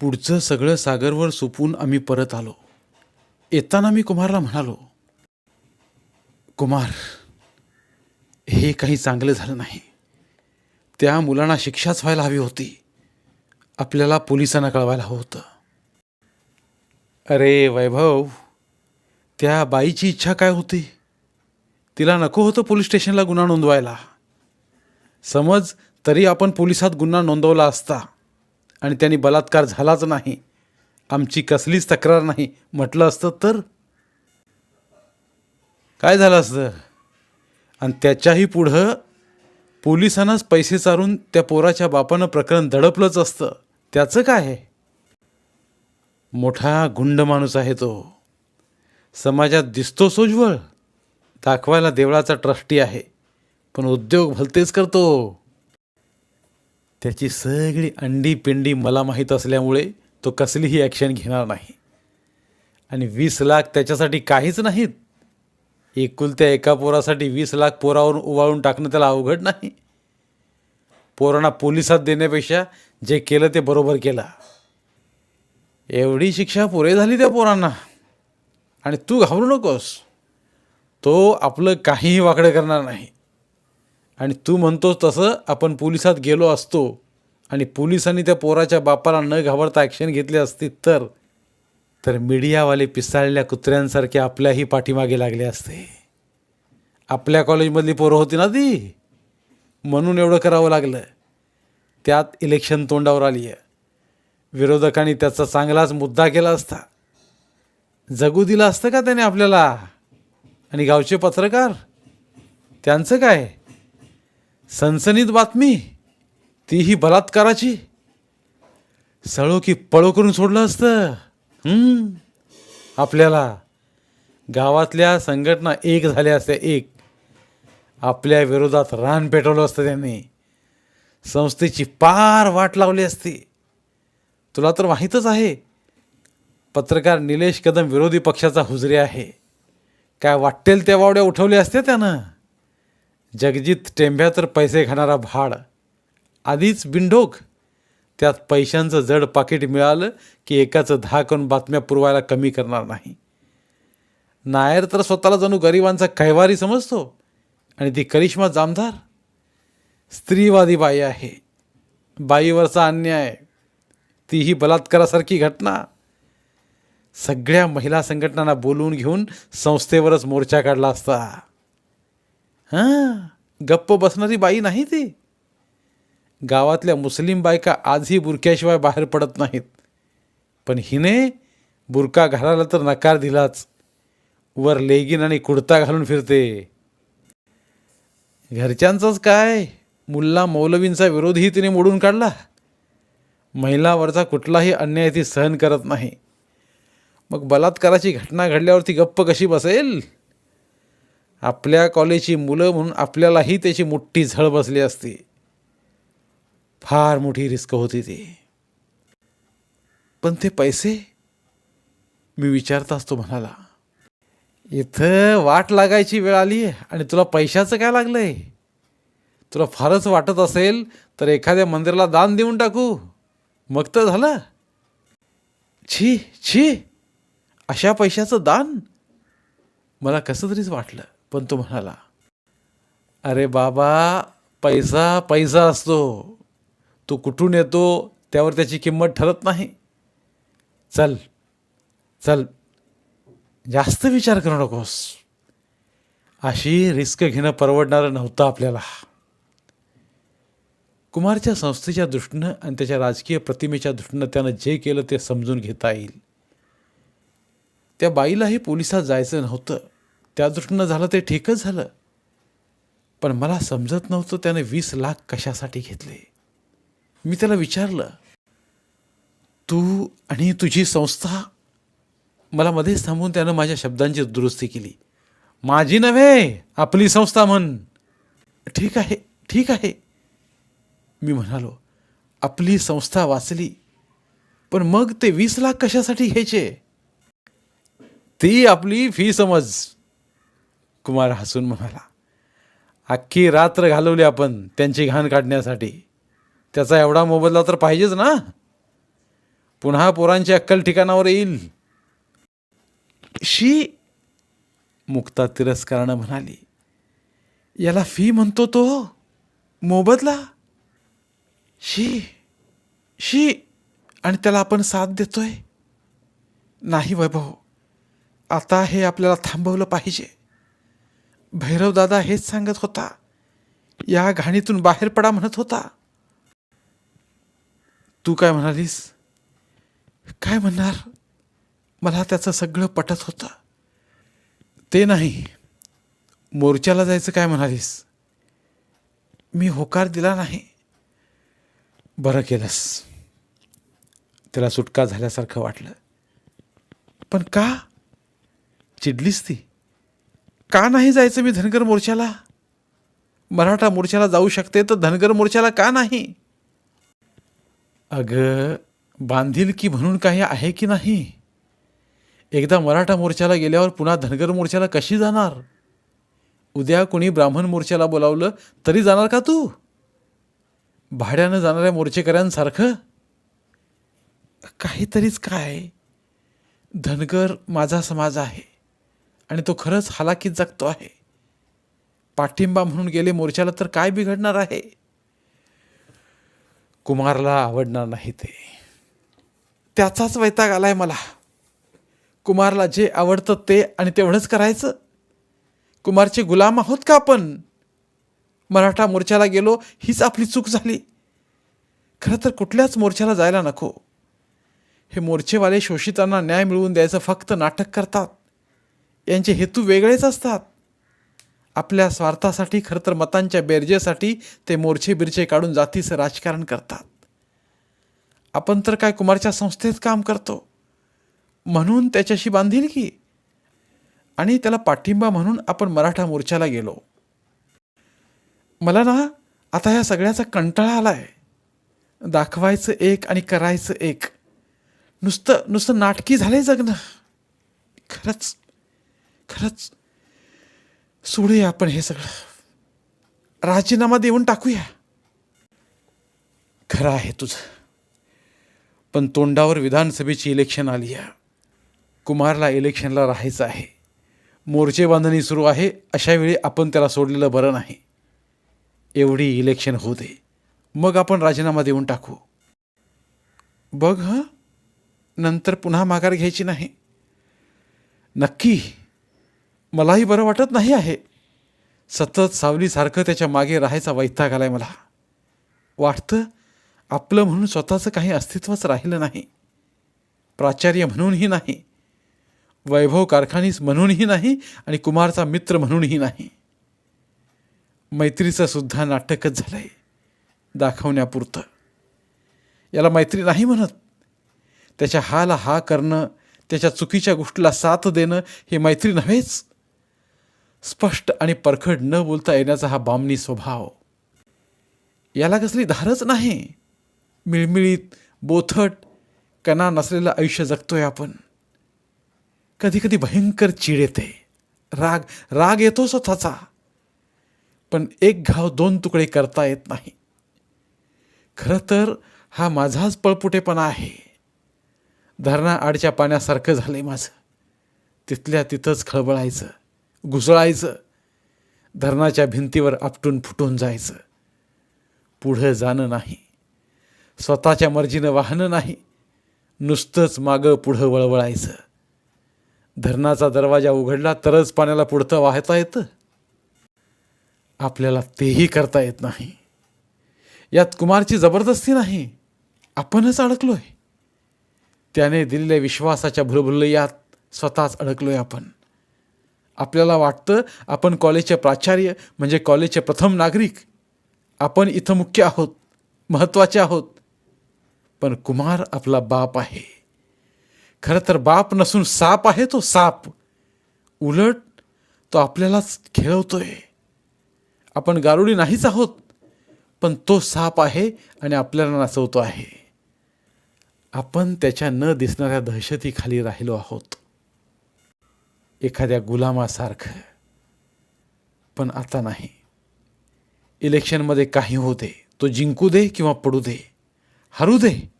पुढचं सगळं सागरवर सुपून आम्ही परत आलो. येताना मी कुमारला म्हणालो कुमार हे काही चांगलं झालं नाही. त्या मुलांना शिक्षाच व्हायला हवी होती. आपल्याला पोलिसांना कळवायला हवं होतं. अरे वैभव त्या बाईची इच्छा काय होती? तिला नको होतं पोलीस स्टेशनला गुन्हा नोंदवायला. समज तरी आपण पोलिसात गुन्हा नोंदवला असता. आणि त्यांनी बलात्कार झालाच नाही. आमची कसलीच तक्रार नाही. म्हटलं असतं तर? काय झालं असतं? आणि त्याच्याही पुढं पोलिसांनाच पैसे चारून त्या पोराच्या बापानं प्रकरण दडपलंच असतं. त्याचं काय आहे? मोठा गुंड माणूस आहे तो. समाजात दिसतो सोज्वळ. दाखवायला देवळाचा ट्रस्टी आहे. पण उद्योग भलतेच करतो. त्याची सगळी अंडी पिंडी मला माहीत असल्यामुळे तो कसलीही ॲक्शन घेणार नाही. आणि वीस लाख त्याच्यासाठी काहीच नाहीत. एकुलत्या एका पोरासाठी वीस लाख पोरावरून उवाळून टाकणं त्याला अवघड नाही. पोरांना पोलिसात देण्यापेक्षा जे केलं ते बरोबर केलं. एवढी शिक्षा पुरे झाली त्या पोरांना. आणि तू घाबरू नकोस. तो आपलं काहीही वाकडं करणार नाही. आणि तू म्हणतोस तसं आपण पोलिसात गेलो असतो. आणि पोलिसांनी त्या पोराच्या बापाला न घाबरता ॲक्शन घेतली असती तर? तर मीडियावाले पिसाळलेल्या कुत्र्यांसारखे आपल्याही पाठीमागे लागले असते. आपल्या कॉलेजमधली पोरं होती ना ती? म्हणून एवढं करावं लागलं. त्यात इलेक्शन तोंडावर आली आहे विरोधकांनी त्याचा चांगलाच मुद्दा केला असता. जगू दिलं असतं का त्याने आपल्याला? आणि गावचे पत्रकार? त्यांचं काय? सनसनीत बातमी तीही बलात्काराची. सळो की पळो करून सोडलं असतं. आपल्याला गावातल्या संघटना एक झाल्या असत्या एक. आपल्या विरोधात रान पेटवलं असतं त्यांनी. संस्थेची पार वाट लावली असती. तुला तर माहीतच आहे पत्रकार निलेश कदम विरोधी पक्षाचा हुजरे आहे. काय वाटेल त्या वावड्या उठवल्या असत्या त्यानं? जगजित टेंभ्या तर पैसे खाणारा भाड. आधीच बिंडोक त्यात पैशांचं जड पाकिट मिळालं की एकाचं दहा करून बातम्या पुरवायला कमी करणार नाही. नायर तर स्वतःला जणू गरिबांचा कैवारी समजतो आणि ती करिश्मा जामदार. स्त्रीवादी बाई आहे. बाईवरचा अन्याय. तीही बलात्कारासारखी घटना. सगळ्या महिला संघटनांना बोलवून घेऊन संस्थेवरच मोर्चा काढला असता. हां गप्प बसणारी बाई नाही ती. गावातल्या मुस्लिम बायका आजही बुरक्याशिवाय बाहेर पडत नाहीत. पण हिने बुरका घालायला तर नकार दिलाच. वर लेगिन आणि कुडता घालून फिरते. घरच्यांचंच काय? मुल्ला मौलवींचा विरोधही तिने मोडून काढला. महिलावरचा कुठलाही अन्याय ती सहन करत नाही. मग बलात्काराची घटना घडल्यावर ती गप्प कशी बसेल? आपल्या कॉलेजची मुलं म्हणून आपल्यालाही त्याची मोठी झळ बसली असती. फार मोठी रिस्क होती ती. पण ते पैसे मी विचारता असतो म्हणाला इथं वाट लागायची वेळ आली आणि तुला पैशाचं काय लागलं आहे तुला फारच वाटत असेल तर एखाद्या मंदिराला दान देऊन टाकू. मग तर झालं. छी छी अशा पैशाचं दान? मला कसं तरीच वाटलं. पण तो म्हणाला अरे बाबा पैसा पैसा असतो. तो कुठून येतो त्यावर त्याची किंमत ठरत नाही. चल चल जास्त विचार करू नकोस. अशी रिस्क घेणं परवडणारं नव्हतं आपल्याला. कुमारच्या संस्थेच्या दृष्टीनं आणि त्याच्या राजकीय प्रतिमेच्या दृष्टीनं त्यानं जे केलं ते समजून घेता येईल. त्या बाईलाही पोलिसात जायचं नव्हतं. त्या दृष्टीनं झालं ते ठीकच झालं. पण मला समजत नव्हतं त्याने वीस लाख कशासाठी घेतले. मी त्याला विचारलं तू आणि तुझी संस्था मला मध्येच थांबून त्यानं माझ्या शब्दांची दुरुस्ती केली. माझी नव्हे आपली संस्था म्हण. ठीक आहे ठीक आहे. मी म्हणालो आपली संस्था वाचली पण मग ते वीस लाख कशासाठी घ्यायचे? ती आपली फी समज. कुमार हसून म्हणाला अख्खी रात्र घालवली आपण त्यांची घाण काढण्यासाठी. त्याचा एवढा मोबदला तर पाहिजेच ना. पुन्हा पोरांची अक्कल ठिकाणावर येईल. शी मुक्ता तिरस्कारानं म्हणाली याला फी म्हणतो तो? मोबदला? शी शी आणि त्याला आपण साथ देतोय. नाही वैभव आता हे आपल्याला थांबवलं पाहिजे. भैरवदादा हेच सांगत होता या घाणीतून बाहेर पडा म्हणत होता. तू काय म्हणालीस? काय म्हणणार? मला त्याचं सगळं पटत होतं. ते नाही. मोर्चाला जायचं काय म्हणालीस? मी होकार दिला नाही. बरं केलंस. त्याला सुटका झाल्यासारखं वाटलं. पण का? चिडलीस ती. का नाही जायचं मी धनगर मोर्चाला? मराठा मोर्चाला जाऊ शकते तर धनगर मोर्चाला का नाही? अगं बांधिलकी म्हणून काही आहे की नाही? एकदा मराठा मोर्चाला गेल्यावर पुन्हा धनगर मोर्चाला कशी जाणार? उद्या कोणी ब्राह्मण मोर्चाला बोलावलं तरी जाणार का तू? भाड्यानं जाणाऱ्या मोर्चेकऱ्यांसारखं? काहीतरीच काय? धनगर माझा समाज आहे. आणि तो खरंच हलाखीत जगतो आहे. पाठिंबा म्हणून गेले मोर्चाला तर काय बिघडणार आहे? कुमारला आवडणार नाही ते. त्याचाच वैताग आलाय मला. कुमारला जे आवडतं ते आणि तेवढंच करायचं. कुमारचे गुलाम आहोत का आपण? मराठा मोर्चाला गेलो हीच आपली चूक झाली. खरं तर कुठल्याच मोर्चाला जायला नको. हे मोर्चेवाले शोषितांना न्याय मिळवून द्यायचं फक्त नाटक करतात. यांचे हेतू वेगळेच असतात. आपल्या स्वार्थासाठी खरं तर मतांच्या बेरजेसाठी ते मोर्चे बिरचे काढून जातीचं राजकारण करतात. आपण तर काय कुमारच्या संस्थेत काम करतो? म्हणून त्याच्याशी बांधील की? आणि त्याला पाठिंबा म्हणून आपण मराठा मोर्चाला गेलो. मला ना आता ह्या सगळ्याचा कंटाळा आला आहे दाखवायचं एक आणि करायचं एक. नुसतं नुसतं नाटकी झालंय जगणं. खरंच खरंच सोडूया आपण हे सगळं. राजीनामा देऊन टाकूया. खरं आहे तुझं. पण तोंडावर विधानसभेची इलेक्शन आली आहे. कुमारला इलेक्शनला राहायचं आहे. मोर्चे बांधणी सुरू आहे. अशावेळी आपण त्याला सोडलेलं बरं नाही. एवढी इलेक्शन होऊ दे. मग आपण राजीनामा देऊन टाकू. बघ हं. नंतर पुन्हा माघार घ्यायची नाही. नक्की. मलाही बरं वाटत नाही आहे. सतत सावलीसारखं त्याच्यामागे राहायचा वैताग आलाय मला. वाटतं आपलं म्हणून स्वतःचं काही अस्तित्वच राहिलं नाही. प्राचार्य म्हणूनही नाही. वैभव कारखानीस म्हणूनही नाही आणि कुमारचा मित्र म्हणूनही नाही. मैत्रीचं सुद्धा नाटकच आहे दाखवण्यापुरतं. याला मैत्री नाही म्हणत. त्याच्या हाला हा करणं त्याच्या चुकीच्या गोष्टीला साथ देणं हे मैत्री नव्हेच. स्पष्ट आणि परखड न बोलता येण्याचा हा बामणी स्वभाव. याला कसली धारच नाही. मिळमिळीत बोथट कणा नसलेलं आयुष्य जगतोय आपण. कधी कधी भयंकर चीड येते. राग राग येतो स्वतःचा. पण एक घाव दोन तुकडे करता येत नाही. खरं तर हा माझाच पळपुटेपणा आहे. धरणा आडच्या पाण्यासारखं झालं आहे माझं. तिथल्या तिथंच खळबळायचं. घुसळायचं धरणाच्या भिंतीवर आपटून फुटून जायचं. पुढं जाणं नाही. स्वतःच्या मर्जीनं वाहनं नाही. नुसतंच मागं पुढं वळवळायचं. धरणाचा दरवाजा उघडला तरच पाण्याला पुढतं वाहता येतं. आपल्याला तेही करता येत नाही. यात कुमारची जबरदस्ती नाही. आपणच अडकलोय. त्याने दिलेल्या विश्वासाच्या भुलभुलैयात स्वतःच अडकलोय आपण. आपल्याला वाटतं आपण कॉलेजचे प्राचार्य म्हणजे कॉलेजचे प्रथम नागरिक. आपण इथं मुख्य आहोत महत्त्वाचे आहोत. पण कुमार आपला बाप आहे. खरं तर बाप नसून साप आहे तो साप. उलट तो आपल्यालाच खेळवतोय. आपण गारुडी नाहीच आहोत पण तो साप आहे आणि आपल्याला नाचवतो आहे. आपण त्याच्या न दिसणाऱ्या दहशतीखाली राहिलो आहोत. एखाद्या गुलामासारखं. पण आता नाही. इलेक्शनमध्ये काही होऊ दे. तो जिंकू दे किंवा पडू दे. हरू दे.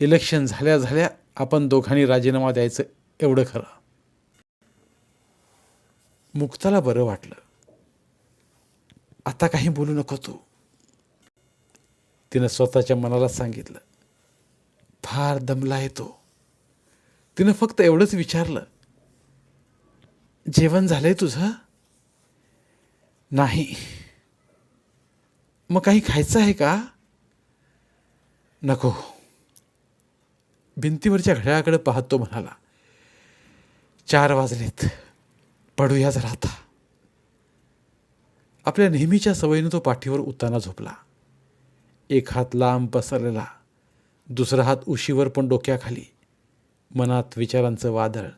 इलेक्शन झाल्या झाल्या आपण दोघांनी राजीनामा द्यायचं एवढं खरं. मुक्ताला बरं वाटलं. आता काही बोलू नको तू. तिनं स्वतःच्या मनाला सांगितलं. फार दमला येतो तिनं फक्त एवढंच विचारलं. जेवण झालंय तुझं? नाही. मग काही खायचं आहे का? नको. भिंतीवरच्या घड्याळाकडे पाहत तो म्हणाला. चार वाजलेत. पडूया जरा आता. आपल्या नेहमीच्या सवयीनं तो पाठीवर उताना झोपला. एक हात लांब पसरलेला दुसरा हात उशीवर पण डोक्याखाली. मनात विचारांचं वादळ.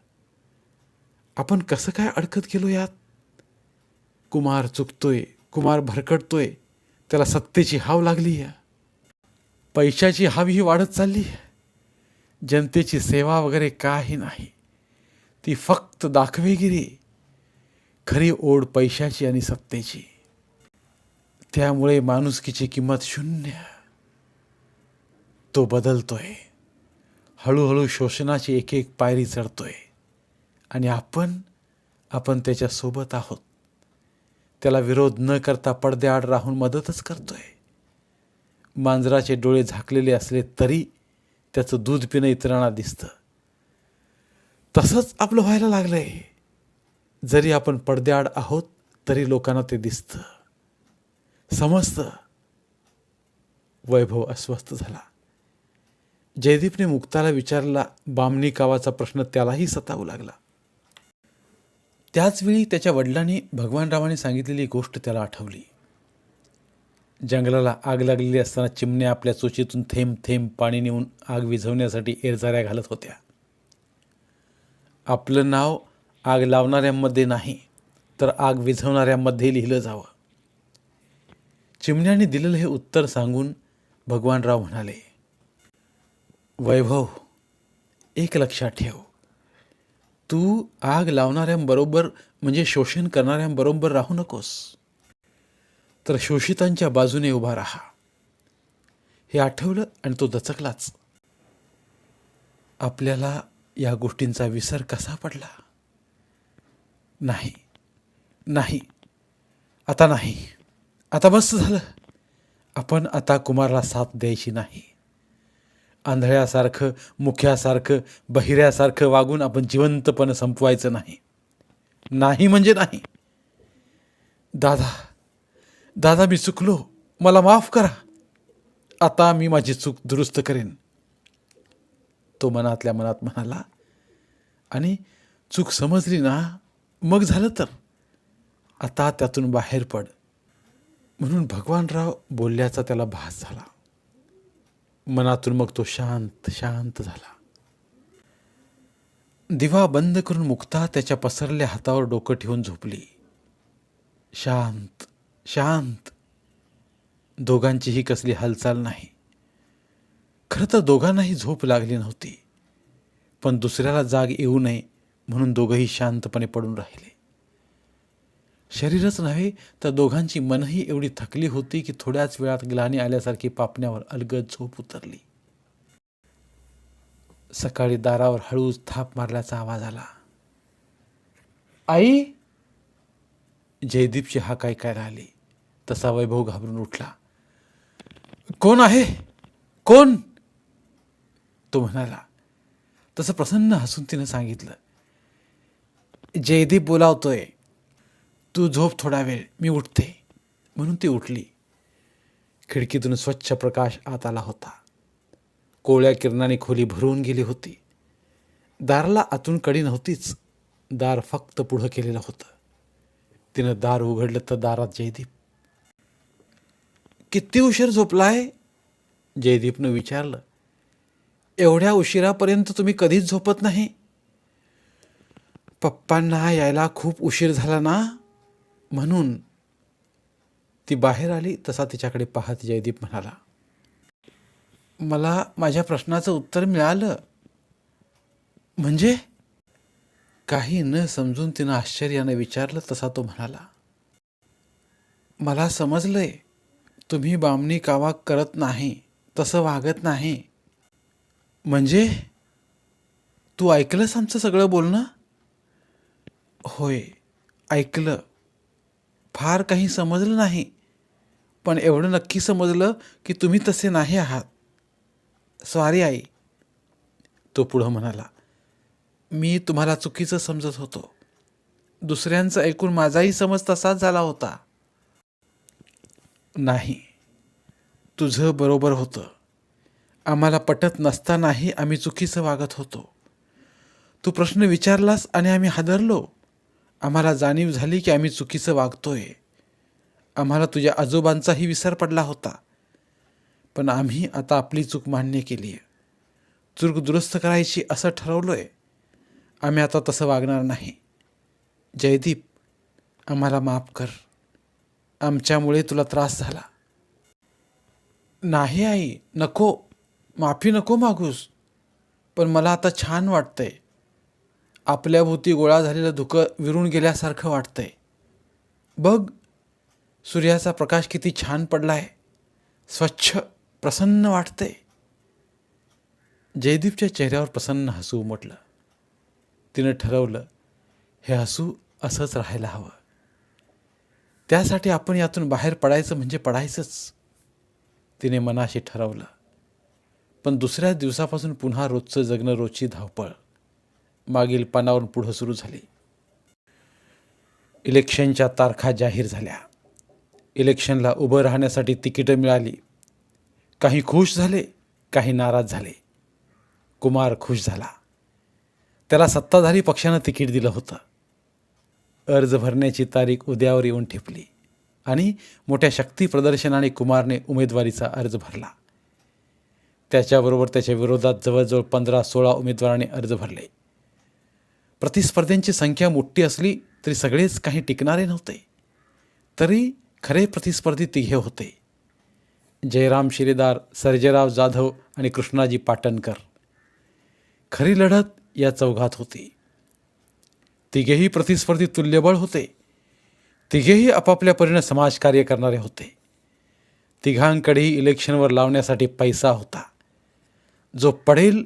आपण कसं काय अडकत गेलो यात? कुमार चुकतोय कुमार भरकटतोय त्याला सत्तेची हाव लागली आहे पैशाची हाव ही वाढत चालली आहे जनतेची सेवा वगैरे काही नाही. ती फक्त दाखवेगिरी. खरी ओढ पैशाची आणि सत्तेची. त्यामुळे माणुसकीची किंमत शून्य. तो बदलतोय. हळूहळू शोषणाची एक एक पायरी चढतोय. आणि आपण आपण त्याच्यासोबत आहोत. त्याला विरोध न करता पडद्याआड राहून मदतच करतोय. मांजराचे डोळे झाकलेले असले तरी त्याचं दूध पिणं इतरांना दिसतं. तसंच आपलं व्हायला लागलंय. जरी आपण पडद्याआड आहोत तरी लोकांना ते दिसतं. समजतं. वैभव अस्वस्थ झाला. जयदीपने मुक्ताला विचारला बामणी कावाचा प्रश्न त्यालाही सतावू लागला. त्याचवेळी त्याच्या वडिलांनी भगवानरावाने सांगितलेली गोष्ट त्याला आठवली. जंगलाला आग लागलेली असताना चिमण्या आपल्या चोचीतून थेंब थेंब पाणी नेऊन आग विझवण्यासाठी एरझाऱ्या घालत होत्या. आपलं नाव आग लावणाऱ्यांमध्ये नाही तर आग विझवणाऱ्यांमध्ये लिहिलं जावं. चिमण्याने दिलेलं हे उत्तर सांगून भगवानराव म्हणाले वैभव एक लक्षात ठेव. तू आग लावणाऱ्यांबरोबर म्हणजे शोषण करणाऱ्यांबरोबर राहू नकोस. तर शोषितांच्या बाजूने उभा राहा. हे आठवलं आणि तो दचकलाच. आपल्याला या गोष्टींचा विसर कसा पडला? नाही. नाही. आता नाही. आता बस झालं. आपण आता कुमारला साथ द्यायची नाही. आंधळ्यासारखं मुख्यासारखं बहिऱ्यासारखं वागून आपण जिवंतपणे संपवायचं नाही. नाही म्हणजे नाही. दादा दादा मी चुकलो. मला माफ करा. आता मी माझी चूक दुरुस्त करेन. तो मनातल्या मनात म्हणाला आणि चूक समजली ना मग झालं तर? आता त्यातून बाहेर पड. म्हणून भगवानराव बोलल्याचा त्याला भास झाला. मनातून मग तो शांत शांत झाला. दिवा बंद करून मुक्ता त्याच्या पसरल्या हातावर डोकं ठेवून झोपली. शांत शांत. दोघांचीही कसली हालचाल नाही. खरं तर दोघांनाही झोप लागली नव्हती. पण दुसऱ्याला जाग येऊ नये म्हणून दोघंही शांतपणे पडून राहिले. शरीरच नव्हे तर दोघांची मनही एवढी थकली होती की थोड्याच वेळात ग्लानी आल्यासारखी पापण्यावर अलगद झोप उतरली. सकाळी दारावर हळूच थाप मारल्याचा आवाज आला. आई! जयदीपची हाक ऐकायला आली. तसा वैभव घाबरून उठला. कोण आहे? कोण? तो म्हणाला. तसं प्रसन्न हसून तिनं सांगितलं. जयदीप बोलावतोय. तू झोप थोडा वेळ मी उठते. म्हणून ती उठली. खिडकीतून स्वच्छ प्रकाश आत आला होता. कोवळ्या किरणाने खोली भरून गेली होती. दाराला आतून कडी नव्हतीच. दार फक्त पुढं केलेलं होतं. तिनं दार उघडलं तर दारात जयदीप. किती उशीर झोपलाय? जयदीपनं विचारलं. एवढ्या उशिरापर्यंत तुम्ही कधीच झोपत नाही. पप्पांना यायला खूप उशीर झाला ना? म्हणून ती बाहेर आली तसा तिच्याकडे पाहत जयदीप म्हणाला मला माझ्या प्रश्नाचं उत्तर मिळालं. म्हणजे? काही न समजून तिनं आश्चर्यानं विचारलं तसा तो म्हणाला. मला समजलंय तुम्ही बामणी कावा करत नाही तसं वागत नाही. म्हणजे? तू ऐकलंस आमचं सगळं बोलणं? होय ऐकलं. फार काही समजलं नाही. पण एवढं नक्की समजलं की तुम्ही तसे नाही आहात. सॉरी आई. तो पुढं म्हणाला मी तुम्हाला चुकीचं समजत होतो. दुसऱ्यांचं ऐकून माझाही समज तसाच झाला होता. नाही. तुझं बरोबर होतं. आम्हाला पटत नसतानाही आम्ही चुकीचं वागत होतो. तू प्रश्न विचारलास आणि आम्ही हादरलो. आम्हाला जाणीव झाली की आम्ही चुकीचं वागतोय. आम्हाला तुझ्या आजोबांचाही विसर पडला होता. पण आम्ही आता आपली चूक मान्य केली आहे. चूक दुरुस्त करायची असं ठरवलं आहे आम्ही आता तसं वागणार नाही. जयदीप आम्हाला माफ कर. आमच्यामुळे तुला त्रास झाला. नाही आई नको. माफी नको मागूस. पण मला आता छान वाटतंय. आपल्याभोवती गोळा झालेलं धुकं विरून गेल्यासारखं वाटतंय. बघ सूर्याचा प्रकाश किती छान पडलाय. स्वच्छ प्रसन्न वाटतंय. जयदीपच्या चेहऱ्यावर प्रसन्न हसू उमटलं. तिनं ठरवलं हे हसू असंच राहायला हवं. त्यासाठी आपण यातून बाहेर पडायचं म्हणजे पडायचंच. तिने मनाशी ठरवलं. पण दुसऱ्या दिवसापासून पुन्हा रोजचं जगणं रोजची धावपळ. मागील पानावरून पुढं सुरू झाली. इलेक्शनच्या तारखा जाहीर झाल्या. इलेक्शनला उभं राहण्यासाठी तिकीटं मिळाली. काही खुश झाले काही नाराज झाले. कुमार खुश झाला. त्याला सत्ताधारी पक्षानं तिकीट दिलं होतं. अर्ज भरण्याची तारीख उद्यावर येऊन ठेपली आणि मोठ्या शक्ती प्रदर्शनाने कुमारने उमेदवारीचा अर्ज भरला. त्याच्याबरोबर त्याच्या विरोधात जवळजवळ पंधरा सोळा उमेदवारांनी अर्ज भरले. प्रतिस्पर्ध्यांची संख्या मोठी असली तरी सगळेच काही टिकणारे नव्हते. तरी खरे प्रतिस्पर्धी तिघे होते. जयराम शिरेदार सर्जेराव जाधव आणि कृष्णाजी पाटणकर. खरी लढत या चौघात होती. तिघेही प्रतिस्पर्धी तुल्यबळ होते. तिघेही आपापल्या परीने समाजकार्य करणारे होते. तिघांकडेही इलेक्शनवर लावण्यासाठी पैसा होता. जो पडेल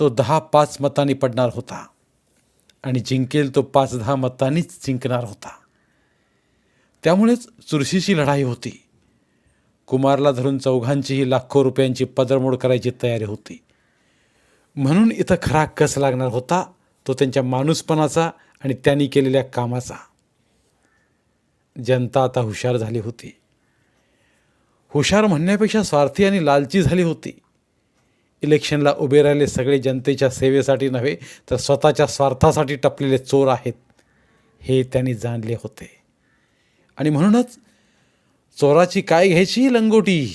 तो दहा पाच मतांनी पडणार होता. आणि जिंकेल तो पाच दहा मतांनीच जिंकणार होता. त्यामुळेच चुरशीची लढाई होती. कुमारला धरून चौघांचीही लाखो रुपयांची पदरमोड करायची तयारी होती. म्हणून इथं खरा कस लागणार होता तो त्यांच्या माणूसपणाचा आणि त्यांनी केलेल्या कामाचा. जनता आता हुशार झाली होती. हुशार म्हणण्यापेक्षा स्वार्थी आणि लालची झाली होती. इलेक्शनला उभे राहिले सगळे जनतेच्या सेवेसाठी नव्हे तर स्वतःच्या स्वार्थासाठी टपलेले चोर आहेत हे त्यांनी जाणले होते. आणि म्हणूनच चोराची काय घ्यायची लंगोटी?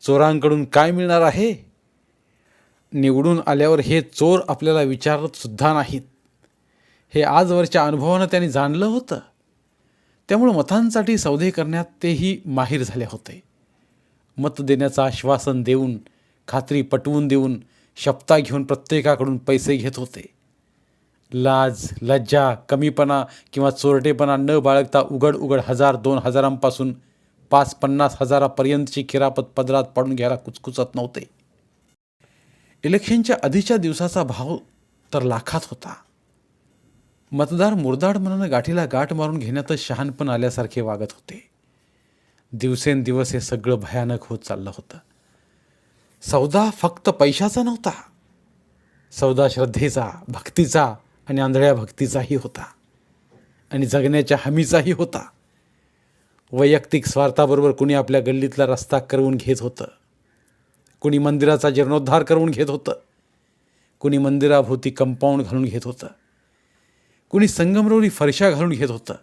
चोरांकडून काय मिळणार आहे? निवडून आल्यावर हे चोर आपल्याला विचारतसुद्धा नाहीत. हे आजवरच्या अनुभवानं त्यांनी जाणलं होतं. त्यामुळं मतांसाठी सौदे करण्यात तेही माहीर झाले होते. मत देण्याचं आश्वासन देऊन खात्री पटवून देऊन शपथा घेऊन प्रत्येकाकडून पैसे घेत होते. लाज लज्जा कमीपणा किंवा चोरटेपणा न बाळगता उघड उघड हजार दोन हजारांपासून पाच पन्नास हजारापर्यंतची खिरापत पदरात पाडून घ्यायला कुचकुचत नव्हते. इलेक्शनच्या आधीच्या दिवसाचा भाव तर लाखात होता. मतदार मुरदाड मनानं गाठीला गाठ मारून घेण्यातच शहाणपण आल्यासारखे वागत होते. दिवसेंदिवस हे सगळं भयानक होत चाललं होतं. सौदा फक्त पैशाचा नव्हता. सौदा श्रद्धेचा भक्तीचा आणि आंधळ्या भक्तीचाही होता. आणि जगण्याच्या हमीचाही होता. वैयक्तिक स्वार्थाबरोबर कुणी आपल्या गल्लीतला रस्ता करवून घेत होतं. कुणी मंदिराचा जीर्णोद्धार करून घेत होतं. कुणी मंदिराभोवती कंपाऊंड घालून घेत होतं. कुणी संगमरवरी फरशा घालून घेत होतं.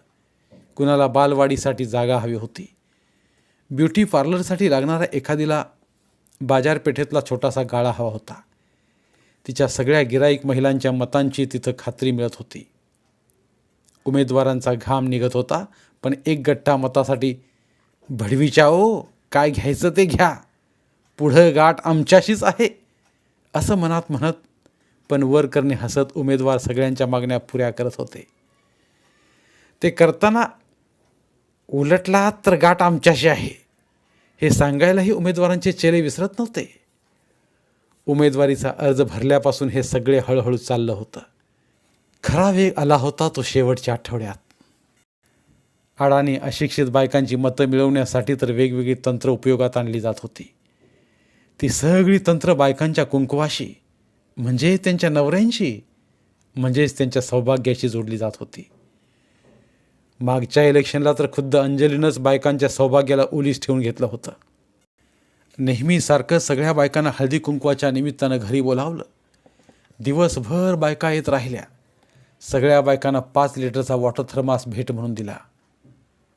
कुणाला बालवाडीसाठी जागा हवी होती. ब्युटी पार्लरसाठी लागणारा एखादीला बाजारपेठेतला छोटासा गाळा हवा होता. तिच्या सगळ्या गिराईक महिलांच्या मतांची तिथं खात्री मिळत होती. उमेदवारांचा घाम निघत होता पण एक गट्टा मतासाठी भडवीच्या ओ काय घ्यायचं ते घ्या. पुढं गाठ आमच्याशीच आहे. असं मनात म्हणत पण वर करणे हसत उमेदवार सगळ्यांच्या मागण्या पुऱ्या करत होते. ते करताना उलटला तर गाठ आमच्याशी आहे. हे सांगायलाही उमेदवारांचे चेहरे विसरत नव्हते. उमेदवारीचा अर्ज भरल्यापासून हे सगळे हळूहळू चाललं होतं. खरा वेग आला होता तो शेवटच्या आठवड्यात. अडाणी अशिक्षित बायकांची मतं मिळवण्यासाठी तर वेगवेगळी तंत्र उपयोगात आणली जात होती. ती सगळी तंत्र बायकांच्या कुंकवाशी म्हणजे त्यांच्या नवऱ्यांशी म्हणजेच त्यांच्या सौभाग्याशी जोडली जात होती. मागच्या इलेक्शनला तर खुद्द अंजलीनंच बायकांच्या सौभाग्याला उलीस ठेवून घेतलं होतं. नेहमीसारखं सगळ्या बायकांना हळदी कुंकवाच्या निमित्तानं घरी बोलावलं. दिवसभर बायका येत राहिल्या. सगळ्या बायकांना पाच लिटरचा वॉटर थर्मास भेट म्हणून दिला.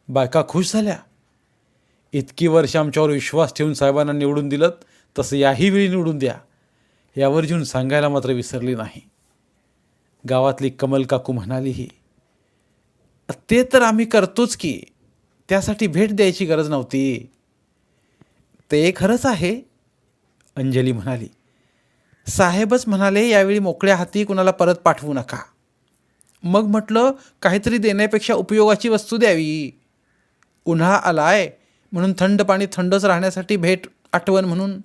बायका खुश झाल्या. इतकी वर्ष आमच्यावर विश्वास ठेवून साहेबांना निवडून दिलं तसं याही वेळी निवडून द्या. यावर येऊन सांगायला मात्र विसरली नाही. गावातली कमल काकू म्हणालीही ते तर आम्ही करतोच की. त्यासाठी भेट द्यायची गरज नव्हती. ते खरंच आहे अंजली म्हणाली. साहेबच म्हणाले यावेळी मोकळ्या हाती कुणाला परत पाठवू नका. मग म्हटलं काहीतरी देण्यापेक्षा उपयोगाची वस्तू द्यावी. उन्हाळा आलाय म्हणून थंड पाणी थंडच राहण्यासाठी भेट आठवण म्हणून.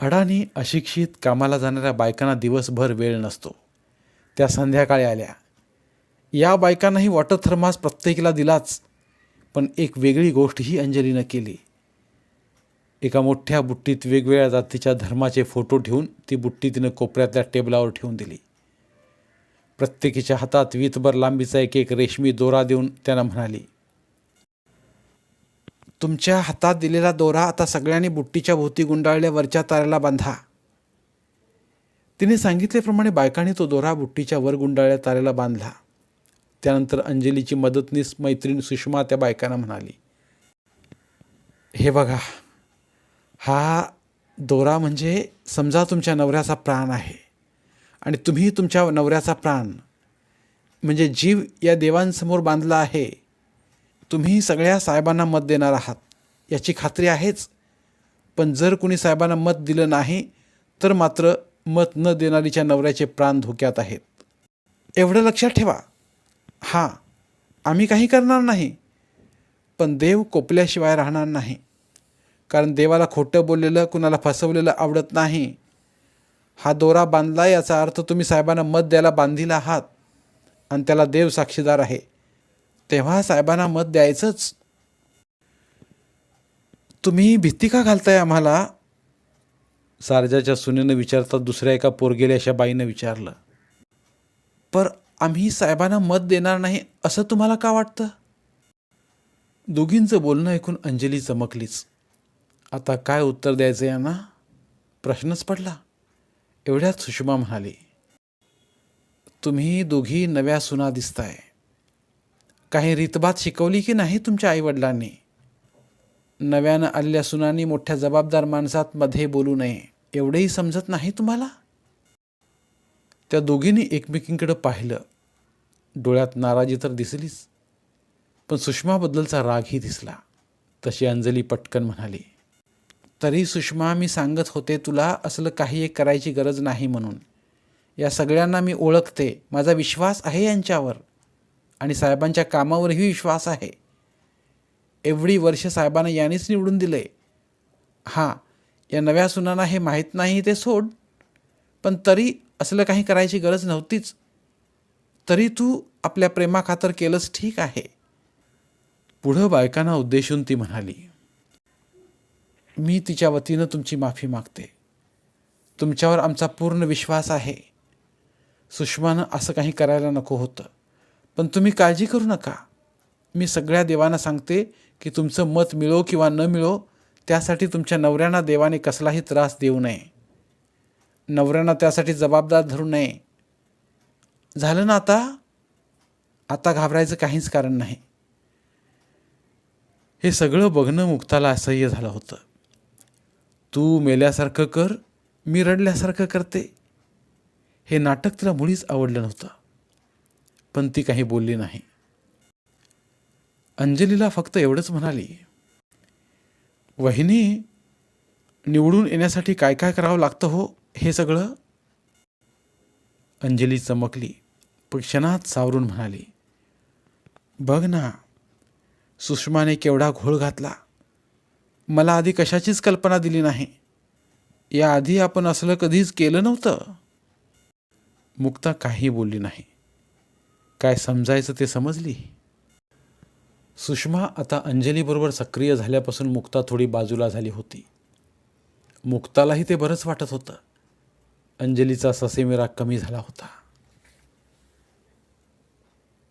अडाणी अशिक्षित कामाला जाणाऱ्या बायकांना दिवसभर वेळ नसतो. त्या संध्याकाळी आल्या. या बायकांनाही वॉटर थर्मास प्रत्येकीला दिलाच पण एक वेगळी गोष्ट ही अंजलीनं केली. एका मोठ्या बुट्टीत वेगवेगळ्या जातीच्या धर्माचे फोटो ठेवून ती बुट्टी तिनं कोपऱ्यातल्या टेबलावर ठेवून दिली. प्रत्येकीच्या हातात वीतभर लांबीचा एक एक रेशमी दोरा देऊन त्यानं म्हणाली तुमच्या हातात दिलेला दोरा आता सगळ्यांनी बुट्टीच्या भोवती गुंडाळल्या वरच्या ताऱ्याला बांधा. तिने सांगितल्याप्रमाणे बायकांनी तो दोरा बुट्टीच्या वर गुंडाळल्या ताऱ्याला बांधला. त्यानंतर अंजलीची मदतनीस मैत्रीण सुषमा त्या बायकांना म्हणाली हे बघा हा दोरा म्हणजे समजा तुमच्या नवऱ्याचा प्राण आहे आणि तुम्ही तुमच्या नवऱ्याचा प्राण म्हणजे जीव या देवांसमोर बांधला आहे तुम्ही सगळ्या साहेबांना मत देणार आहात याची खात्री आहेच. पण जर कुणी साहेबांना मत दिलं नाही तर मात्र मत न देणारीच्या नवऱ्याचे प्राण धोक्यात आहेत. एवढं लक्षात ठेवा. हां आम्ही काही करणार नाही पण देव कोपल्याशिवाय राहणार नाही. कारण देवाला खोटं बोललेलं कुणाला फसवलेलं आवडत नाही. हा दोरा बांधला याचा अर्थ तुम्ही साहेबांना मत द्यायला बांधीला आहात आणि त्याला देव साक्षीदार आहे. तेव्हा साहेबांना मत द्यायचंच. तुम्ही भीती का घालताय आम्हाला? सारजाच्या सुनेनं विचारता दुसऱ्या एका पोरगेल्या अशा बाईनं विचारलं. पर आम्ही साहेबांना मत देणार नाही असं तुम्हाला का वाटतं? दोघींचं बोलणं ऐकून अंजली चमकलीच. आता काय उत्तर द्यायचं यांना? प्रश्नच पडला. एवढ्यात सुषमा म्हणाली तुम्ही दोघी नव्या सुना दिसताय. काही रीतबात शिकवली की नाही तुमच्या आईवडिलांनी? नव्यानं आलेल्या सुनांनी मोठ्या जबाबदार माणसात मध्ये बोलू नये एवढंही समजत नाही तुम्हाला? त्या दोघींनी एकमेकींकडे पाहिलं. डोळ्यात नाराजी तर दिसलीच. पण सुषमाबद्दलचा रागही दिसला. तशी अंजली पटकन म्हणाली तरी सुषमा मी सांगत होते तुला असलं काही एक करायची गरज नाही म्हणून. या सगळ्यांना मी ओळखते. माझा विश्वास आहे यांच्यावर. आणि साहेबांच्या कामावरही विश्वास आहे. एवढी वर्ष साहेबांना यांनीच निवडून दिले. हां या नव्या सुनांना हे माहीत नाही ते सोड. पण तरी असलं काही करायची गरज नव्हतीच. तरी तू आपल्या प्रेमाखातर केलंच ठीक आहे. पुढं बायकांना उद्देशून ती म्हणाली मी तिच्या वतीनं तुमची माफी मागते. तुमच्यावर आमचा पूर्ण विश्वास आहे. सुषमानं असं काही करायला नको होतं. पण तुम्ही काळजी करू नका. मी सगळ्या देवांना सांगते की तुमचं मत मिळो किंवा न मिळो त्यासाठी तुमच्या नवऱ्यांना देवाने कसलाही त्रास देऊ नये. नवऱ्यांना त्यासाठी जबाबदार धरू नये. झालं ना आता? आता घाबरायचं काहीच कारण नाही. हे सगळं बघणं मुक्ताला असह्य झालं होतं. तू मेल्यासारखं कर मी रडल्यासारखं करते. हे नाटक तिला मुळीच आवडलं नव्हतं. पण ती काही बोलली नाही. अंजलीला फक्त एवढंच म्हणाली वहिनी निवडून येण्यासाठी काय काय करावं लागतं हो हे सगळं? अंजली चमकली. क्षणात सावरून म्हणाली बघ ना सुषमाने केवढा घोळ घातला. मला आधी कशाचीच कल्पना दिली नाही. याआधी आपण असलं कधीच केलं नव्हतं. मुक्ता काही बोलली नाही. काय समजायचं ते समजली? सुषमा आता अंजलीबरोबर सक्रिय झाल्यापासून मुक्ता थोडी बाजूला झाली होती. मुक्तालाही ते बरंच वाटत होतं. अंजलीचा ससेमिरा कमी झाला होता.